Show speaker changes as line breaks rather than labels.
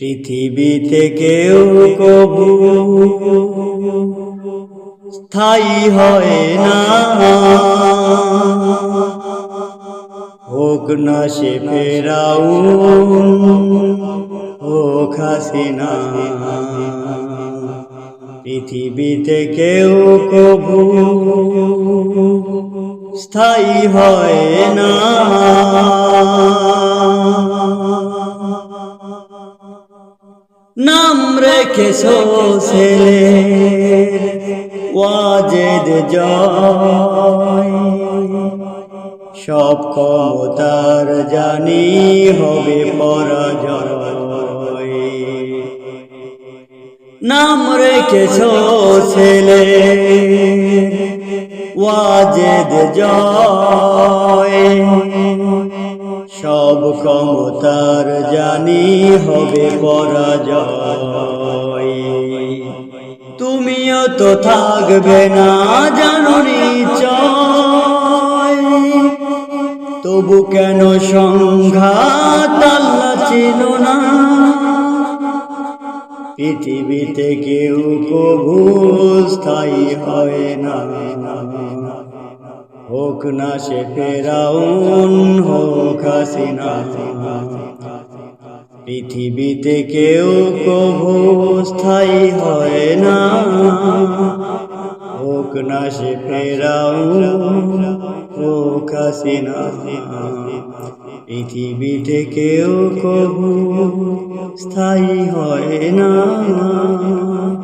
পৃথিবীতে কেউ কবু স্থায়ী হয় না। হোক না সে ফেরাও হোক হাসিনা। পৃথিবীতে কেউ কবু স্থায়ী হয় না। নাম রেখেছো ছেলে। ওয়াজেদ জয়। সব ক্ষমতার জানি হবে পরাজয়। নাম রেখেছো ছেলে। ওয়াজেদ জয়। সব ক্ষমতার জানি হবে পরাজয়। তুমিও তো থাকবে না জানো তবু কেন সংঘাত ছিল না? পৃথিবীতে কেউ কবু স্থায়ী হয় না। হোক না সে ফেরাউন, হোক হাসিনা। পৃথিবীতে কেউ কবু স্থায়ী হয় না। হোক না সে ফেরাউন, হোক হাসিনা। পৃথিবীতে কেউ কবু স্থায়ী হয় না।